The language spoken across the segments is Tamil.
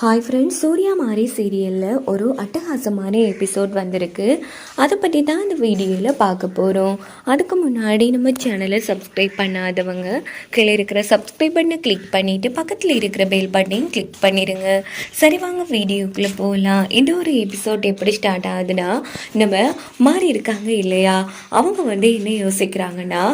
ஹாய் ஃப்ரெண்ட்ஸ் சூர்யா மாரி சீரியலில் ஒரு அட்டகாசமான எபிசோட் வந்திருக்கு. அதை பற்றி தான் இந்த வீடியோவில் பார்க்க போகிறோம் அதுக்கு முன்னாடி நம்ம சேனலை சப்ஸ்கிரைப் பண்ணாதவங்க கீழே இருக்கிற சப்ஸ்கிரைப் பண்ணை கிளிக் பண்ணிவிட்டு பக்கத்தில் இருக்கிற பெல் பட்டனையும் கிளிக் பண்ணிடுங்க சரி வாங்க வீடியோக்குள்ளே போகலாம் இந்த ஒரு எபிசோட் எப்படி ஸ்டார்ட் ஆகுதுன்னா நம்ம மாறி இருக்காங்க இல்லையா? அவங்க வந்து என்ன யோசிக்கிறாங்கன்னா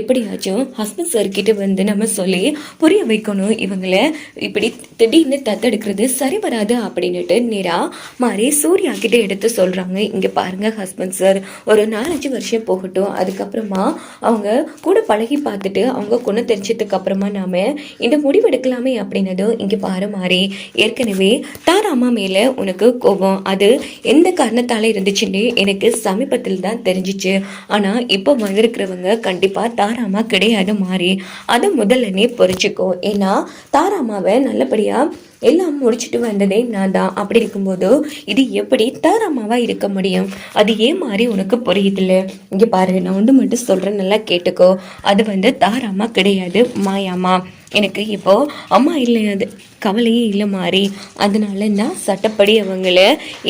எப்படியாச்சும் ஹஸ்பண்ட் சர்க்கிட்ட வந்து நம்ம சொல்லி புரிய வைக்கணும். இவங்களை இப்படி திடீர்னு தத்தெடுக்கிறது சரி வராது அப்படின்னுட்டு நேரா மாறி சூர்யா கிட்ட எடுத்து சொல்றாங்க. இங்க பாருங்க ஹஸ்பண்ட் சார் ஒரு நாலஞ்சு வருஷம் போகட்டும். அதுக்கப்புறமா அவங்க கூட பழகி பார்த்துட்டு அவங்க குணம் தெரிஞ்சதுக்கு அப்புறமா நாம இந்த முடிவெடுக்கலாமே அப்படின்னதும் இங்க பாரு மாறி ஏற்கனவே தாரா அம்மா மேல உனக்கு கோபம். அது எந்த காரணத்தால இருந்துச்சுன்னு எனக்கு சமீபத்தில் தான் தெரிஞ்சிச்சு. ஆனா இப்போ வந்திருக்கிறவங்க கண்டிப்பா தாராமா கிடையாது மாறி. அதை முதல்ல நீ புரிச்சுக்கோ ஏன்னா தாராமாவை நல்லபடியா எல்லாம் முடிச்சுட்டு வந்ததே நான் தான் அப்படி இருக்கும்போது இது எப்படி தாராமாவா இருக்க முடியும்? அது ஏன் மாதிரி உனக்கு புரியுதுல்ல? இங்க பாரு நான் ஒன்று மட்டும் சொல்றேன் நல்லா கேட்டுக்கோ. அது வந்து தாராமா கிடையாது மாயாமா. எனக்கு இப்போது அம்மா இல்லையாது கவலையே இல்லை மாறி. அதனால நான் சட்டப்படி அவங்கள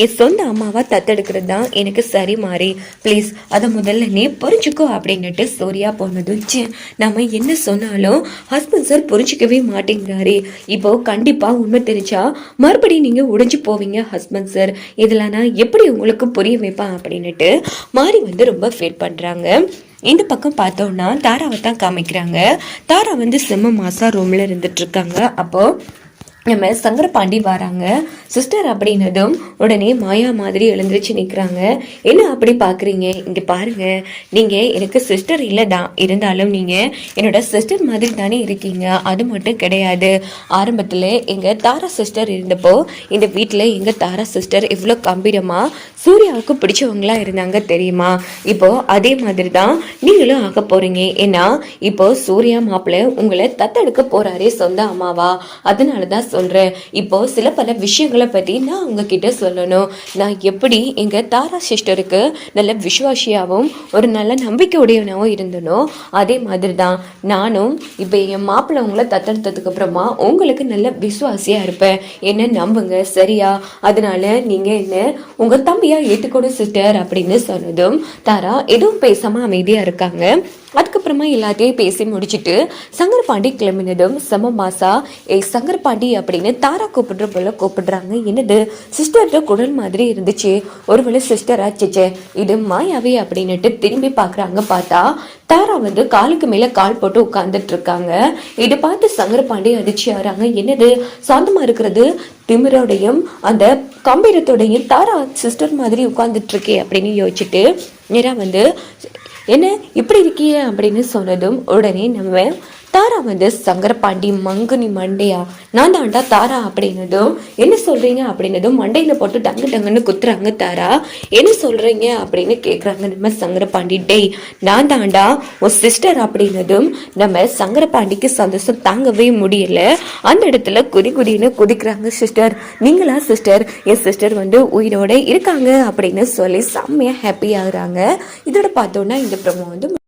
என் சொந்த அம்மாவாக தத்தெடுக்கிறது தான் எனக்கு சரி மாறி. ப்ளீஸ் அதை முதல்ல நீ புரிஞ்சுக்கோ அப்படின்னுட்டு சோரியா போனதும் ச்சே நம்ம என்ன சொன்னாலும் ஹஸ்பண்ட் சார் புரிஞ்சிக்கவே மாட்டேங்கிறாரு. இப்போது கண்டிப்பாக உண்மை தெரிஞ்சா மறுபடியும் நீங்கள் உடைஞ்சு போவீங்க ஹஸ்பண்ட் சார் இதில் நான் எப்படி உங்களுக்கு புரிய வைப்பேன் அப்படின்னுட்டு மாறி வந்து ரொம்ப ஃபீல் பண்ணுறாங்க இந்த பக்கம் பார்த்தோம்னா தாராவை தான் காமிக்கிறாங்க. தாரா வந்து செம்ம மாசா ரூம்ல இருந்துட்டு இருக்காங்க. நம்ம நம்ம சங்கரபாண்டி வராங்க. சிஸ்டர் அப்படின்னதும் உடனே மாயா மாதிரி எழுந்திரிச்சு நிற்கிறாங்க என்ன அப்படி பார்க்குறீங்க இங்கே பாருங்க. நீங்கள் எனக்கு சிஸ்டர் இல்லை தான் இருந்தாலும் நீங்கள் என்னோட சிஸ்டர் மாதிரி தானே இருக்கீங்க. அது மட்டும் கிடையாது. ஆரம்பத்தில் எங்கள் தாரா சிஸ்டர் இருந்தப்போ இந்த வீட்டில் எங்கள் தாரா சிஸ்டர் இவ்வளோ கம்பீரமாக சூர்யாவுக்கு பிடிச்சவங்களா இருந்தாங்க தெரியுமா? இப்போது அதே மாதிரி தான் நீங்களும் ஆக போகிறீங்க ஏன்னா இப்போ சூர்யா மாப்பிள்ளை உங்களை தத்தெடுக்க போகிறாரே சொந்த அம்மாவா. அதனால தான் சொல்கிறேன் இப்போது சில பல விஷயங்களை பற்றி நான் உங்ககிட்ட சொல்லணும். நான் எப்படி எங்கள் தாரா சிஸ்டருக்கு நல்ல விசுவாசியாகவும் ஒரு நல்ல நம்பிக்கை உடையவனாகவும் இருந்தனோ அதே மாதிரி தான் நானும் இப்போ என் மாப்பிள்ளை உங்களை தத்தெடுத்ததுக்கு அப்புறமா உங்களுக்கு நல்ல விசுவாசியாக இருப்பேன். என்ன நம்புங்க? சரியா? அதனால நீங்கள் என்ன உங்கள் தம்பியாக ஏற்றுக்கணும் சிஸ்டர் அப்படின்னு சொன்னதும் தாரா எதுவும் பேசாமல் அமைதியாக இருக்காங்க. அதுக்கப்புறமா எல்லாத்தையும் பேசி முடிச்சுட்டு சங்கரபாண்டி கிளம்பினதும் செம மாசா ஏ சங்கர்பாண்டி அப்படின்னு தாரா கூப்பிடுற போல கூப்பிடுறாங்க. என்னது? சிஸ்டர்கிட்ட குடல் மாதிரி இருந்துச்சு. ஒருவேளை சிஸ்டர் ஆச்சுச்சே இது மாயாவே அப்படின்னுட்டு திரும்பி பார்க்குறாங்க பார்த்தா தாரா வந்து காலுக்கு மேல கால் போட்டு உட்கார்ந்துட்டு இருக்காங்க. இதை பார்த்து சங்கரபாண்டி அதிர்ச்சி ஆறாங்க என்னது? சாந்தமா இருக்கிறது? திமிரோடையும் அந்த கம்பீரத்தோடையும் தாரா சிஸ்டர் மாதிரி உட்கார்ந்துட்டு இருக்கே அப்படின்னு யோசிச்சுட்டு நேரா வந்து என்ன இப்படி இருக்கியே அப்படின்னு சொன்னதும் உடனே நம்ம தாரா வந்து சங்கரபாண்டி மங்குனி மண்டையா? நான் தாண்டா தாரா அப்படின்னதும் என்ன சொல்றீங்க அப்படின்னதும் மண்டையில போட்டு டங்கு டங்குன்னு குத்துறாங்க தாரா. என்ன சொல்றீங்க அப்படின்னு கேக்குறாங்க நம்ம சங்கரபாண்டி. டேய் நான் தாண்டா உன் சிஸ்டர் அப்படின்னதும் நம்ம சங்கரபாண்டிக்கு சந்தோஷம் தாங்கவே முடியல. அந்த இடத்துல குதி குதின்னு குதிக்கிறாங்க சிஸ்டர் நீங்களா சிஸ்டர் என் சிஸ்டர் வந்து உயிரோட இருக்காங்க அப்படின்னு சொல்லி செம்மையா ஹாப்பி ஆகுறாங்க. இதோட பார்த்தோன்னா இந்த ப்ரமோ வந்து